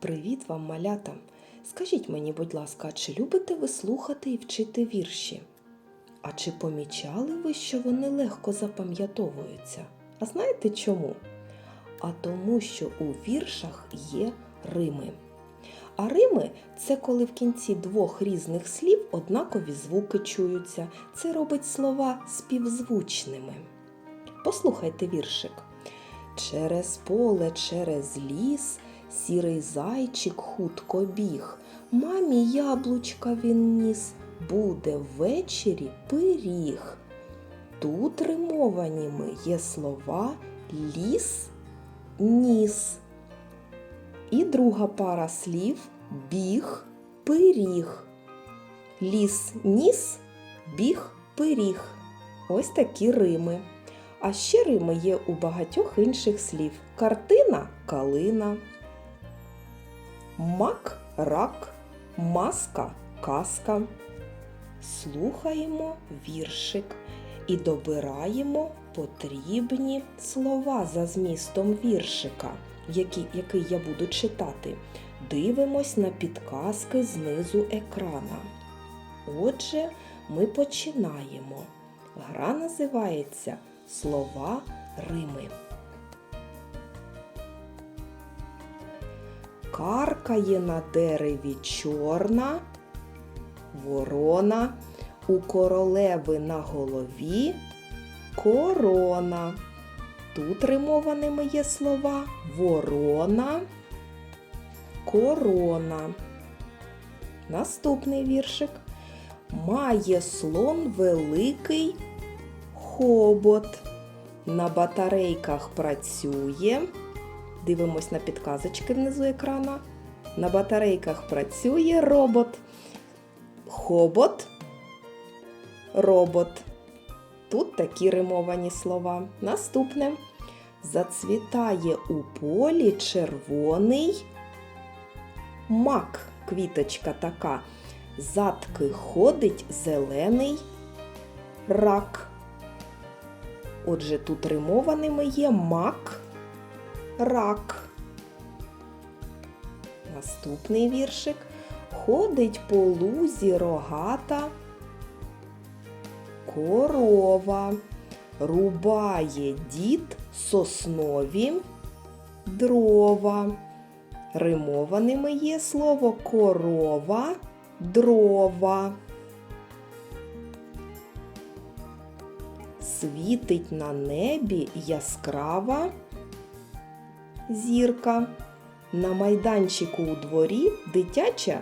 Привіт вам, малята! Скажіть мені, будь ласка, чи любите ви слухати і вчити вірші? А чи помічали ви, що вони легко запам'ятовуються? А знаєте чому? А тому, що у віршах є рими. А рими це коли в кінці двох різних слів однакові звуки чуються. Це робить слова співзвучними. Послухайте віршик. Через поле, через ліс, сірий зайчик хутко біг. Мамі яблучка він ніс, буде ввечері пиріг. Тут римованіми є слова ліс, ніс. І друга пара слів біг, пиріг. Ліс, ніс, біг, пиріг. Ось такі рими. А ще рими є у багатьох інших слів. Картина калина, мак рак, маска казка. Слухаємо віршик і добираємо потрібні слова за змістом віршика, який, який я буду читати. Дивимось на підказки знизу екрана. Отже, ми починаємо. Гра називається Слова Рими. Каркає на дереві чорна, ворона, у королеви на голові корона. Тут римованими є слова ворона, корона. Наступний віршик. Має слон великий хобот. На батарейках працює. Дивимось на підказочки внизу екрана. На батарейках працює робот. Хобот, робот. Тут такі римовані слова. Наступне. Зацвітає у полі червоний мак. Квіточка така. Задки ходить зелений рак. Отже, тут римованими є мак, рак. Наступний віршик. Ходить по лузі рогата корова. Рубає дід соснові дрова. Римованими є слово корова, дрова. Світить на небі яскрава зірка. На майданчику у дворі дитяча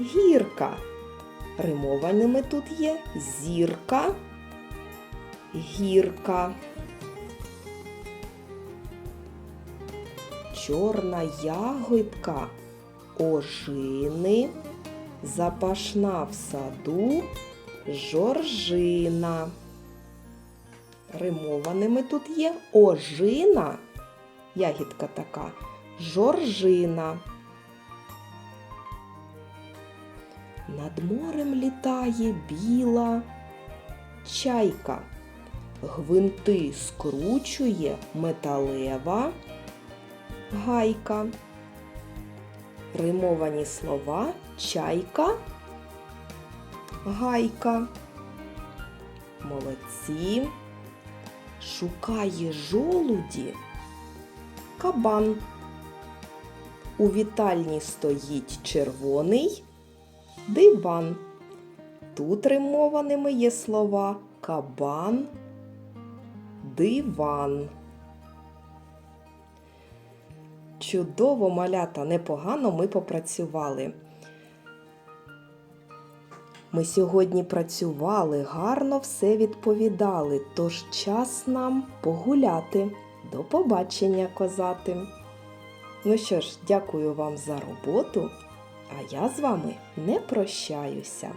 гірка. Римованими тут є зірка, гірка. Чорна ягодка ожини, запашна в саду жоржина. Римованими тут є ожина, ягідка така, жоржина. Над морем літає біла чайка. Гвинти скручує металева гайка. Римовані слова чайка, гайка. Молодці. Шукає жолуді кабан. У вітальні стоїть червоний диван. Тут римованими є слова кабан, диван. Чудово малята, непогано ми попрацювали. Ми сьогодні працювали, гарно все відповідали, тож час нам погуляти. До побачення, козати. Ну що ж, дякую вам за роботу, а я з вами не прощаюся.